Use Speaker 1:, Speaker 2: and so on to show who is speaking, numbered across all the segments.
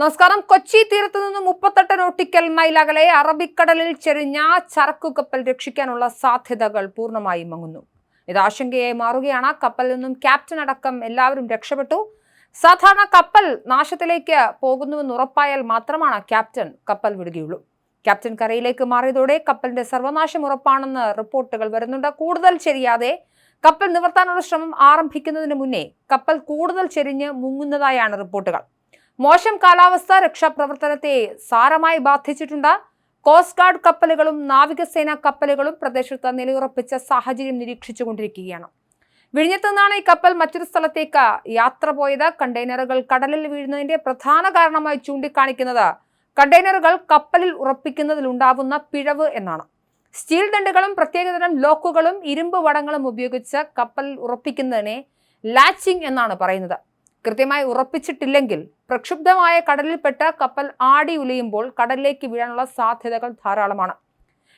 Speaker 1: നമസ്കാരം. കൊച്ചി തീരത്ത് നിന്ന് മുപ്പത്തെട്ട് നോട്ടിക്കൽ മൈൽ അകലെ അറബിക്കടലിൽ ചെരിഞ്ഞ ചരക്കു കപ്പൽ രക്ഷിക്കാനുള്ള സാധ്യതകൾ പൂർണമായി മങ്ങുന്നു. ഇത് ആശങ്കയായി മാറുകയാണ്. കപ്പലിൽ നിന്നും ക്യാപ്റ്റൻ അടക്കം എല്ലാവരും രക്ഷപ്പെട്ടു. സാധാരണ കപ്പൽ നാശത്തിലേക്ക് പോകുന്നുവെന്ന് ഉറപ്പായാൽ മാത്രമാണ് ക്യാപ്റ്റൻ കപ്പൽ വിടുകയുള്ളൂ. ക്യാപ്റ്റൻ കരയിലേക്ക് മാറിയതോടെ കപ്പലിന്റെ സർവനാശം ഉറപ്പാണെന്ന് റിപ്പോർട്ടുകൾ വരുന്നുണ്ട്. കൂടുതൽ ചെരിയാതെ കപ്പൽ നിവർത്താനുള്ള ശ്രമം ആരംഭിക്കുന്നതിന് മുന്നേ കപ്പൽ കൂടുതൽ ചെരിഞ്ഞ് മുങ്ങുന്നതായാണ് റിപ്പോർട്ടുകൾ. മോശം കാലാവസ്ഥ രക്ഷാപ്രവർത്തനത്തെ സാരമായി ബാധിച്ചിട്ടുണ്ട്. കോസ്റ്റ് ഗാർഡ് കപ്പലുകളും നാവികസേന കപ്പലുകളും പ്രദേശത്ത് നിലയുറപ്പിച്ച സാഹചര്യം നിരീക്ഷിച്ചുകൊണ്ടിരിക്കുകയാണ്. വിഴിഞ്ഞത്ത് നിന്നാണ് ഈ കപ്പൽ മറ്റൊരു സ്ഥലത്തേക്ക് യാത്ര പോയത്. കണ്ടെയ്നറുകൾ കടലിൽ വീഴുന്നതിന്റെ പ്രധാന കാരണമായി ചൂണ്ടിക്കാണിക്കുന്നത് കണ്ടെയ്നറുകൾ കപ്പലിൽ ഉറപ്പിക്കുന്നതിലുണ്ടാവുന്ന പിഴവ് എന്നാണ്. സ്റ്റീൽ ദണ്ടുകളും പ്രത്യേകതരം ലോക്കുകളും ഇരുമ്പ് വടങ്ങളും ഉപയോഗിച്ച് കപ്പലിൽ ഉറപ്പിക്കുന്നതിനെ ലാച്ചിങ് എന്നാണ് പറയുന്നത്. കൃത്യമായി ഉറപ്പിച്ചിട്ടില്ലെങ്കിൽ പ്രക്ഷുബ്ധമായ കടലിൽപ്പെട്ട കപ്പൽ ആടി ഉലയുമ്പോൾ കടലിലേക്ക് വീഴാനുള്ള സാധ്യതകൾ ധാരാളമാണ്.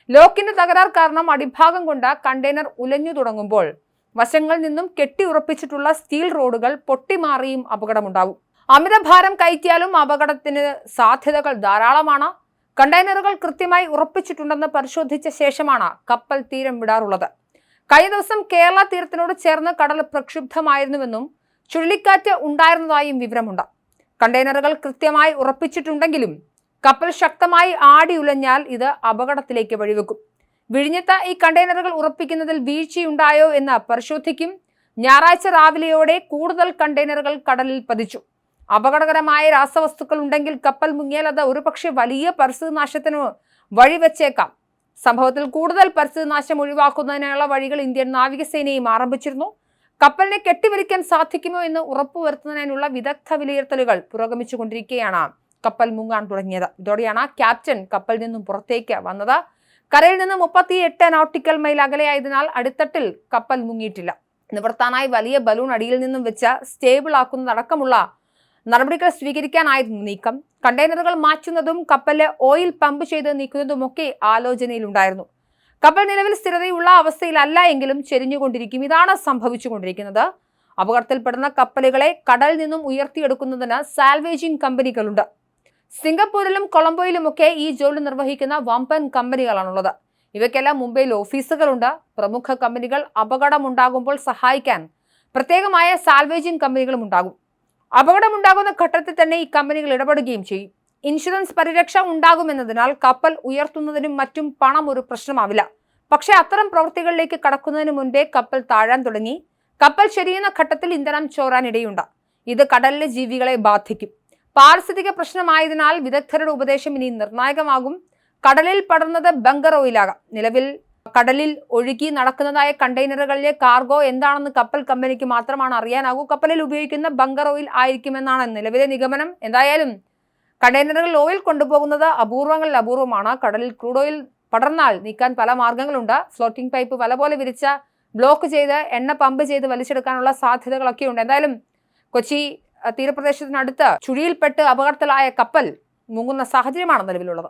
Speaker 1: ലോക്കിന്റെ തകരാർ കാരണം അടിഭാഗം കൊണ്ട് കണ്ടെയ്നർ ഉലഞ്ഞു തുടങ്ങുമ്പോൾ വശങ്ങളിൽ നിന്നും കെട്ടി ഉറപ്പിച്ചിട്ടുള്ള സ്റ്റീൽ റോഡുകൾ പൊട്ടിമാറിയും അപകടമുണ്ടാവും. അമിതഭാരം കയറ്റിയാലും അപകടത്തിന് സാധ്യതകൾ ധാരാളമാണ്. കണ്ടെയ്നറുകൾ കൃത്യമായി ഉറപ്പിച്ചിട്ടുണ്ടെന്ന് പരിശോധിച്ച ശേഷമാണ് കപ്പൽ തീരം വിടാറുള്ളത്. കഴിഞ്ഞ ദിവസം കേരള തീരത്തിനോട് ചേർന്ന് കടൽ പ്രക്ഷുബ്ധമായിരുന്നുവെന്നും ചുഴലിക്കാറ്റ് ഉണ്ടായിരുന്നതായും വിവരമുണ്ട്. കണ്ടെയ്നറുകൾ കൃത്യമായി ഉറപ്പിച്ചിട്ടുണ്ടെങ്കിലും കപ്പൽ ശക്തമായി ആടി ഉലഞ്ഞാൽ ഇത് അപകടത്തിലേക്ക് വഴിവെക്കും. വിഴിഞ്ഞത്ത് ഈ കണ്ടെയ്നറുകൾ ഉറപ്പിക്കുന്നതിൽ വീഴ്ചയുണ്ടായോ എന്ന് പരിശോധിക്കും. ഞായറാഴ്ച രാവിലെയോടെ കൂടുതൽ കണ്ടെയ്നറുകൾ കടലിൽ പതിച്ചു. അപകടകരമായ രാസവസ്തുക്കൾ ഉണ്ടെങ്കിൽ കപ്പൽ മുങ്ങിയാൽ അത് ഒരുപക്ഷെ വലിയ പരിസ്ഥിതി നാശത്തിന് വഴിവെച്ചേക്കാം. സംഭവത്തിൽ കൂടുതൽ പരിസ്ഥിതി നാശം ഒഴിവാക്കുന്നതിനുള്ള വഴികൾ ഇന്ത്യൻ നാവികസേനയും ആരംഭിച്ചിരുന്നു. കപ്പലിനെ കെട്ടിവലിക്കാൻ സാധിക്കുമോ എന്ന് ഉറപ്പുവരുത്തുന്നതിനുള്ള വിദഗ്ധ വിലയിരുത്തലുകൾ പുരോഗമിച്ചുകൊണ്ടിരിക്കുകയാണ്. കപ്പൽ മുങ്ങാൻ തുടങ്ങിയത്. ഇതോടെയാണ് ക്യാപ്റ്റൻ കപ്പലിൽ നിന്നും പുറത്തേക്ക് വന്നത്. കരയിൽ നിന്ന് മുപ്പത്തി എട്ട് നോട്ടിക്കൽ മൈൽ അകലെയായതിനാൽ അടിത്തട്ടിൽ കപ്പൽ മുങ്ങിയിട്ടില്ല. നിവർത്താനായി വലിയ ബലൂൺ അടിയിൽ നിന്നും വെച്ച് സ്റ്റേബിൾ ആക്കുന്നതടക്കമുള്ള നടപടികൾ സ്വീകരിക്കാനായിരുന്നു നീക്കം. കണ്ടെയ്നറുകൾ മാറ്റുന്നതും കപ്പലിൽ ഓയിൽ പമ്പ് ചെയ്ത് നീക്കുന്നതുമൊക്കെ ആലോചനയിലുണ്ടായിരുന്നു. കപ്പൽ നിലവിൽ സ്ഥിരതയുള്ള അവസ്ഥയിലല്ല എങ്കിലും ചെരിഞ്ഞുകൊണ്ടിരിക്കും. ഇതാണ് സംഭവിച്ചുകൊണ്ടിരിക്കുന്നത്. അപകടത്തിൽപ്പെടുന്ന കപ്പലുകളെ കടലിൽ നിന്നും ഉയർത്തിയെടുക്കുന്നതിന് സാൽവേജിംഗ് കമ്പനികളുണ്ട്. സിംഗപ്പൂരിലും കൊളംബോയിലുമൊക്കെ ഈ ജോലി നിർവഹിക്കുന്ന വമ്പൻ കമ്പനികളാണുള്ളത്. ഇവയ്ക്കെല്ലാം മുംബൈയിൽ ഓഫീസുകളുണ്ട്. പ്രമുഖ കമ്പനികൾ അപകടമുണ്ടാകുമ്പോൾ സഹായിക്കാൻ പ്രത്യേകമായ സാൽവേജിംഗ് കമ്പനികളും ഉണ്ടാകും. അപകടമുണ്ടാകുന്ന ഘട്ടത്തിൽ തന്നെ ഈ കമ്പനികൾ ഇടപെടുകയും ചെയ്യും. ഇൻഷുറൻസ് പരിരക്ഷ ഉണ്ടാകുമെന്നതിനാൽ കപ്പൽ ഉയർത്തുന്നതിനും മറ്റും പണം ഒരു പ്രശ്നമാവില്ല. പക്ഷേ അത്തരം പ്രവൃത്തികളിലേക്ക് കടക്കുന്നതിന് മുൻപേ കപ്പൽ താഴാൻ തുടങ്ങി. കപ്പൽ ചെരിയുന്ന ഘട്ടത്തിൽ ഇന്ധനം ചോരാനിടയുണ്ട് ഇത് കടലിലെ ജീവികളെ ബാധിക്കും. പാരിസ്ഥിതിക പ്രശ്നമായതിനാൽ വിദഗ്ധരുടെ ഉപദേശം ഇനി നിർണായകമാകും. കടലിൽ പടർന്നത് ബങ്കർ ഓയിലാകാം. നിലവിൽ കടലിൽ ഒഴുകി നടക്കുന്നതായ കണ്ടെയ്നറുകളിലെ കാർഗോ എന്താണെന്ന് കപ്പൽ കമ്പനിക്ക് മാത്രമാണ് അറിയാനാകൂ. കപ്പലിൽ ഉപയോഗിക്കുന്ന ബങ്കർ ഓയിൽ ആയിരിക്കുമെന്നാണ് നിലവിലെ നിഗമനം. എന്തായാലും കണ്ടെയ്നറുകളിൽ ഓയിൽ കൊണ്ടുപോകുന്നത് അപൂർവങ്ങളിൽ അപൂർവമാണ്. കടലിൽ ക്രൂഡ് ഓയിൽ പടർന്നാൽ നീക്കാൻ പല മാർഗങ്ങളുണ്ട്. ഫ്ലോട്ടിംഗ് പൈപ്പ് വല പോലെ വിരിച്ച ബ്ലോക്ക് ചെയ്ത് എണ്ണ പമ്പ് ചെയ്ത് വലിച്ചെടുക്കാനുള്ള സാധ്യതകളൊക്കെ ഉണ്ട് എന്തായാലും കൊച്ചി തീരപ്രദേശത്തിനടുത്ത് ചുഴിയിൽപ്പെട്ട് അപകടത്തിലായ കപ്പൽ മുങ്ങുന്ന സാഹചര്യമാണ് നിലവിലുള്ളത്.